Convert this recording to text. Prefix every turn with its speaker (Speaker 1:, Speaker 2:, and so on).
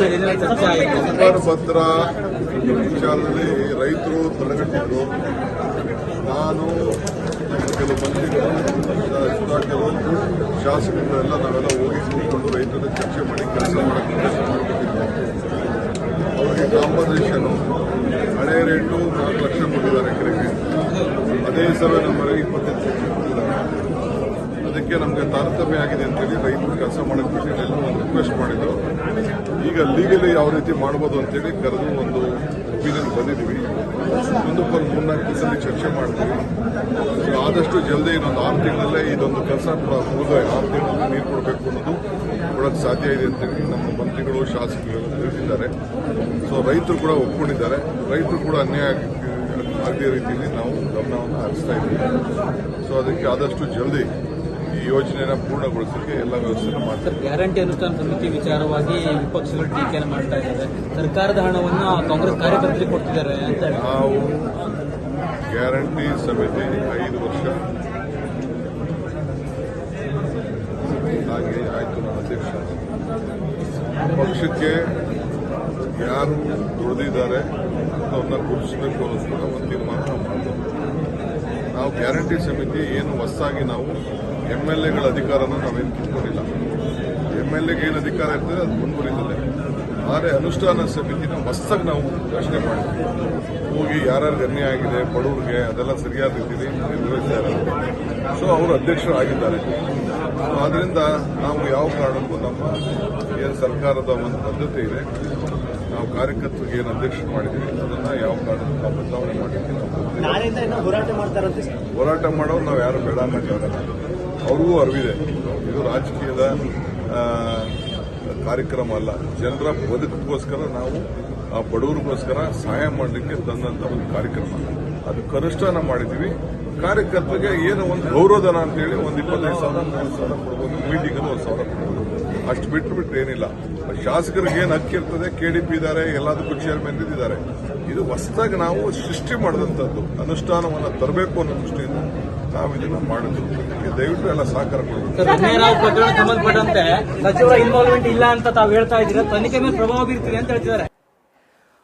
Speaker 1: Sir ಏನೆಲ್ಲ ಚರ್ಚೆ ಆಯಿತು.
Speaker 2: ಸಂಬಾರ ಪತ್ರ ವಿಚಾರದಲ್ಲಿ ರೈತರು ತಡೆಗಟ್ಟಿದ್ರು ನಾನು ಕೆಲವು ಮಂತ್ರಿಗಳು ಕೆಲವೊಂದು ಶಾಸಕರು ಎಲ್ಲ ನಾವೆಲ್ಲ ಹೋಗಿ ಕೂತ್ಕೊಂಡು ರೈತರ ಚರ್ಚೆ ಮಾಡಿ ಕೆಲಸ ಮಾಡಕ್ಕೆ ಅವರಿಗೆ ಕಾಂಪನ್ಸೇಷನ್ ಹಳೆ ರೇಟು ನಾಲ್ಕು ಲಕ್ಷ ಕೊಟ್ಟಿದ್ದಾರೆ ಎಕರೆಗೆ. ಅದೇ ಸರ್ವೆ ನಂಬರ್ ಇಪ್ಪತ್ತೈದು ಲಕ್ಷ ಕೊಟ್ಟಿದ್ದಾರೆ ಅದಕ್ಕೆ ನಮಗೆ ತಾರತಮ್ಯ ಆಗಿದೆ ಅಂತೇಳಿ ರೈತರು ಕೆಲಸ ಮಾಡೋಕ್ಕೆ ಬಿಟ್ಟು ಒಂದು ರಿಕ್ವೆಸ್ಟ್ ಮಾಡಿದ್ರು. ಈಗ ಲೀಗಲಿ ಯಾವ ರೀತಿ ಮಾಡ್ಬೋದು ಅಂತೇಳಿ ಕರೆದು ಒಂದು ಒಪಿನಿಯನ್ ಬಂದಿದ್ದೀವಿ. ಒಂದು ಮೂರ್ನಾಲ್ಕು ದಿವಸದಲ್ಲಿ ಚರ್ಚೆ ಮಾಡ್ತೀವಿ. ಆದಷ್ಟು ಜಲ್ದಿ ಇನ್ನೊಂದು ಆರು ತಿಂಗಳಲ್ಲೇ ಇದೊಂದು ಕೆಲಸ ಕೂಡ ಮುಗಿದ ಆರು ತಿಂಗಳಲ್ಲಿ ನೀರು ಕೊಡಬೇಕು ಅನ್ನೋದು ಕೊಡೋಕ್ಕೆ ಸಾಧ್ಯ ಇದೆ ಅಂತೇಳಿ ನಮ್ಮ ಮಂತ್ರಿಗಳು, ಶಾಸಕರು ತಿಳಿಸಿದ್ದಾರೆ. ಸೊ ರೈತರು ಕೂಡ ಒಪ್ಕೊಂಡಿದ್ದಾರೆ. ರೈತರು ಕೂಡ ಅನ್ಯಾಯ ಅದೇ ರೀತಿಯಲ್ಲಿ ನಾವು ಗಮನವನ್ನು ಹರಿಸ್ತಾ ಇದ್ದೀವಿ. ಸೊ ಅದಕ್ಕೆ ಆದಷ್ಟು ಜಲ್ದಿ ಈ ಯೋಜನೆನ ಪೂರ್ಣಗೊಳಿಸಲಿಕ್ಕೆ ಎಲ್ಲ ವ್ಯವಸ್ಥೆ ಮಾಡ್ತಾರೆ.
Speaker 1: ಗ್ಯಾರಂಟಿ ಅನುಷ್ಠಾನ ಸಮಿತಿ ವಿಚಾರವಾಗಿ ವಿಪಕ್ಷಗಳು ಟೀಕೆಯನ್ನು ಮಾಡ್ತಾ ಇದ್ದಾರೆ. ಸರ್ಕಾರದ ಹಣವನ್ನು ಕಾಂಗ್ರೆಸ್ ಕಾರ್ಯಕರ್ತರಿಗೆ ಕೊಡ್ತಿದ್ದಾರೆ ಅಂತ
Speaker 2: ನಾವು ಗ್ಯಾರಂಟಿ ಸಮಿತಿ ಐದು ವರ್ಷ. ಹಾಗೆ ಆಯ್ತು ನನ್ನ ಅಧ್ಯಕ್ಷ. ಪಕ್ಷಕ್ಕೆ ಯಾರು ದುಡಿದಿದ್ದಾರೆ ಅಂತವನ್ನ ಗುರುತಿಸಬೇಕು ಅನ್ನೋದು ಕೂಡ ಒಂದು ತೀರ್ಮಾನ ನಾವು ಮಾಡ್ತೀವಿ. ನಾವು ಗ್ಯಾರಂಟಿ ಸಮಿತಿ ಏನು ಹೊಸದಾಗಿ ನಾವು ಎಂ ಎಲ್ ಎಗಳ ಅಧಿಕಾರನ ನಾವೇನು ಕಿತ್ಕೊಂಡಿಲ್ಲ. ಎಂ ಎಲ್ ಎಗೆ ಏನು ಅಧಿಕಾರ ಇರ್ತದೆ ಅದು ಮುಂದುವರಿತದೆ. ಆದರೆ ಅನುಷ್ಠಾನ ಸಮಿತಿನ ಹೊಸದಾಗಿ ನಾವು ರಚನೆ ಮಾಡಿದ್ವಿ. ಹೋಗಿ ಯಾರ್ಯಾರು ಅನ್ಯಾಯ ಆಗಿದೆ, ಬಡವ್ರಿಗೆ ಅದೆಲ್ಲ ಸರಿಯಾದ ರೀತಿಯಲ್ಲಿ ನಿರ್ವಹಿಸಿದ್ದಾರೆ ಸೊ ಅವರು ಅಧ್ಯಕ್ಷರಾಗಿದ್ದಾರೆ ಸೊ ಆದ್ದರಿಂದ ನಾವು ಯಾವ ಕಾರಣಕ್ಕೂ ನಮ್ಮ ಏನು ಸರ್ಕಾರದ ಒಂದು ಬದ್ಧತೆ ಇದೆ. ನಾವು ಕಾರ್ಯಕರ್ತರಿಗೆ ಏನು ಅಧ್ಯಕ್ಷ ಮಾಡಿದ್ದೀವಿ ಅದನ್ನ ಯಾವ ಕಾರಣಕ್ಕೂ ನಾವು ಬದಲಾವಣೆ
Speaker 3: ಮಾಡಿದ್ದೀವಿ. ಹೋರಾಟ
Speaker 2: ಮಾಡೋರು ನಾವು ಯಾರು ಬೇಡ ಅನ್ನೋಕ್ಕಾಗಲ್ಲ ಅವ್ರಿಗೂ ಅರಿವಿದೆ. ಇದು ರಾಜಕೀಯದ ಕಾರ್ಯಕ್ರಮ ಅಲ್ಲ. ಜನರ ಬದುಕಿಗೋಸ್ಕರ ನಾವು ಆ ಬಡವರಿಗೋಸ್ಕರ ಸಹಾಯ ಮಾಡಲಿಕ್ಕೆ ತಂದಂತ ಒಂದು ಕಾರ್ಯಕ್ರಮ. ಅದು ಕನಿಷ್ಠಾನ ಮಾಡಿದ್ದೀವಿ. ಕಾರ್ಯಕರ್ತರಿಗೆ ಏನು ಒಂದು ಗೌರವಧನ ಅಂತೇಳಿ ಒಂದು ಇಪ್ಪತ್ತೈದು ಸಾವಿರ ಮೂವತ್ತು ಸಾವಿರ ಕೊಡ್ಬೋದು. ಮೀಟಿಂಗ್ ಒಂದು ಸಾವಿರ ಕೊಡ್ಬೋದು. ಅಷ್ಟು ಬಿಟ್ಟು ಬಿಟ್ಟು ಏನಿಲ್ಲ ಶಾಸಕರಿಗೆ ಏನು ಹಕ್ಕಿ ಇರ್ತದೆ? ಪಿ ಇದ್ದಾರೆ ಎಲ್ಲದಕ್ಕೂ ಚೇರ್ಮನ್ ಇದ್ದಿದ್ದಾರೆ. ಇದು ಹೊಸದಾಗಿ ನಾವು ಸೃಷ್ಟಿ ಮಾಡಿದಂಥದ್ದು ಅನುಷ್ಠಾನವನ್ನು ತರಬೇಕು ಅನ್ನೋ ದೃಷ್ಟಿಯಿಂದ ನಾವು ಇದನ್ನ ಮಾಡಿದ್ರು ದಯವಿಟ್ಟು ಎಲ್ಲ ಸಹಕಾರ ಕೊಡಬೇಕು.
Speaker 1: ಸಂಬಂಧಪಟ್ಟಂತೆ ಸಚಿವರ ಇನ್ವಾಲ್ವ್ಮೆಂಟ್ ಇಲ್ಲ ಅಂತ ತಾವು ಹೇಳ್ತಾ ಇದ್ದೀರಾ? ತನಿಖೆ ಮೇಲೆ ಪ್ರಭಾವ ಬೀರ್ತಿದೆ ಅಂತ ಹೇಳ್ತಿದ್ದಾರೆ.